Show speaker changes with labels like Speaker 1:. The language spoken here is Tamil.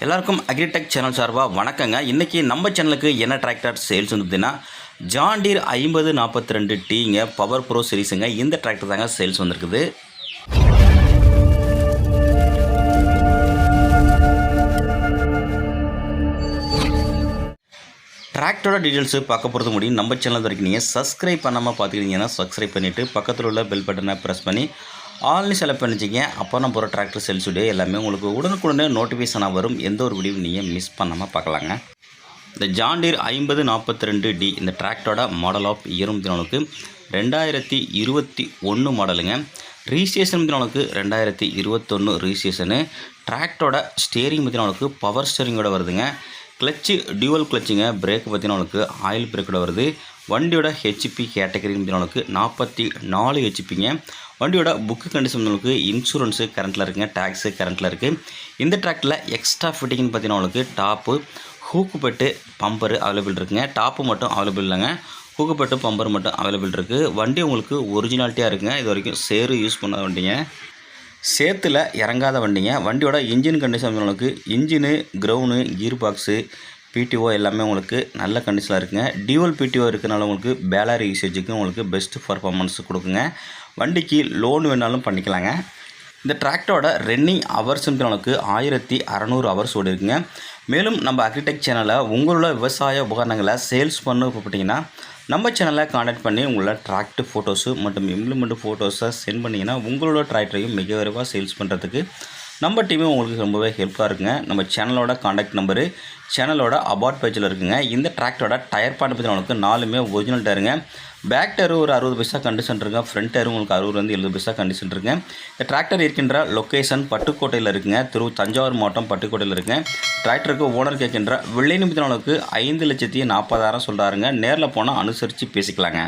Speaker 1: எல்லாருக்கும் அக்ரிடெக் சேனல் சார்பாக வணக்கங்க. இன்றைக்கி நம்ம சேனலுக்கு என்ன டிராக்டர் சேல்ஸ் வந்து பார்த்தீங்கன்னா ஜாண்டீர் ஐம்பது நாற்பத்தி ரெண்டு டீங்க பவர் ப்ரோ சீரிஸுங்க இந்த டிராக்டர் தாங்க சேல்ஸ் வந்திருக்குது. டிராக்டரோட டீட்டெயில்ஸு பார்க்க போகிறது முடியும். நம்ம சேனல் வரைக்கும் நீங்கள் சப்ஸ்கிரைப் பண்ணாமல் பார்த்துக்கிட்டீங்கன்னா சப்ஸ்கிரைப் பண்ணிவிட்டு பக்கத்தில் உள்ள பெல் பட்டனை ப்ரெஸ் பண்ணி ஆன்லைன் செலக்ட் பண்ணிச்சிங்க அப்போ நம்ம போகிற டிராக்டர் சேல்ஸ் வீடியோ எல்லாமே உங்களுக்கு உடனுக்குடனே நோட்டிஃபிகேஷனாக வரும். எந்த ஒரு வீடியோ நீங்கள் மிஸ் பண்ணாமல் பார்க்கலாங்க. இந்த ஜாண்டீர் ஐம்பது நாற்பத்தி ரெண்டு டி இந்த டிராக்டரோட மாடல் ஆஃப் இயரும் நாலுக்கு ரெண்டாயிரத்தி இருபத்தி ஒன்று மாடலுங்க ரீஸ்டேஷன் நாளுக்கு ரெண்டாயிரத்தி இருபத்தொன்று ரீஸ்டேஷனு டிராக்டரோட ஸ்டேரிங் பற்றினவனுக்கு பவர் ஸ்டேரிங்கோட வருதுங்க. கிளச்சு டியூவல் கிளச்சுங்க பிரேக் பற்றினவனுக்கு ஆயில் பிரேக்கோட வருது. வண்டியோட ஹெச்பி கேட்டகரி பற்றினாலுக்கு நாற்பத்தி நாலு ஹெச்பிங்க வண்டியோட புக்கு கண்டிஷன் உங்களுக்கு இன்சூரன்ஸு கரண்ட்டில் இருக்குங்க டேக்ஸு கரண்ட்டில் இருக்குது இந்த ட்ராக்டில் எக்ஸ்ட்ரா ஃபிட்டிங்னு பார்த்தீங்கன்னா top hook bed bumper available இருக்குங்க. டாப்பு மட்டும் அவைலபிள் இல்லைங்க. ஹூக்கு பெட்டு பம்பர் மட்டும் அவைலபிள் இருக்குது வண்டி உங்களுக்கு ஒரிஜினாலிட்டியாக இருக்குங்க. இது வரைக்கும் சேரு யூஸ் பண்ண வண்டிங்க. சேத்துல இறங்காத வண்டிங்க. வண்டியோட இன்ஜின் கண்டிஷன் உங்களுக்கு engine crown gear box PTO எல்லாமே உங்களுக்கு நல்ல கண்டிஷனில் இருக்குங்க. டியூவல் பிடிஓ இருக்கனால உங்களுக்கு பேலரி யூசேஜுக்கு உங்களுக்கு பெஸ்ட் பர்ஃபார்மன்ஸ் கொடுக்குங்க. வண்டிக்கு லோன் வேணாலும் பண்ணிக்கலாங்க. இந்த டிராக்டரோட ரன்னிங் ஹவர்ஸ்ன்ற அளவுக்கு ஆயிரத்தி அறநூறு ஹவர்ஸ் ஓடி இருக்குங்க மேலும் நம்ம அக்ரிடெக் சேனலில் உங்களோட விவசாய உபகரணங்களை சேல்ஸ் பண்ண போட்டிங்கன்னா நம்ம சேனலை காண்டாக்ட் பண்ணி உங்களோட டிராக்டர் ஃபோட்டோஸு மற்றும் இம்ப்ளிமெண்ட் ஃபோட்டோஸை சென்ட் பண்ணிங்கன்னா உங்களோட டிராக்டரையும் மிக விரைவாக சேல்ஸ் பண்ணுறதுக்கு நம்ம டீமே உங்களுக்கு ரொம்பவே ஹெல்ப்ஃபுல்லாக இருக்குங்க. நம்ம சேனலோட காண்டாக்ட் நம்பரு சேனலோட அபார்ட் பேஜில் இருக்குங்க. இந்த டிராக்டரோட டயர் பாட்டு பற்றி உங்களுக்கு நாலுமே ஒரிஜினல் டயருங்க பேக் டயரு ஒரு அறுபது பைசா கண்டிஷன் இருக்குங்க. ஃப்ரண்ட் டயரும் உங்களுக்கு அறுபதுலேருந்து எழுபது பைசா கண்டிஷன் இருக்குங்க. இந்த டிராக்டர் இருக்கின்ற லொக்கேஷன் பட்டுக்கோட்டையில் இருக்குங்க. திரு தஞ்சாவூர் மாவட்டம் பட்டுக்கோட்டையில் இருக்குங்க. டிராக்டருக்கு ஓனர் கேட்கின்ற வெள்ளை நிமித்தினவளுக்கு ஐந்து லட்சத்தி நாற்பதாயிரம் சொல்கிறாருங்க நேரில் போனால் அனுசரித்து பேசிக்கலாங்க.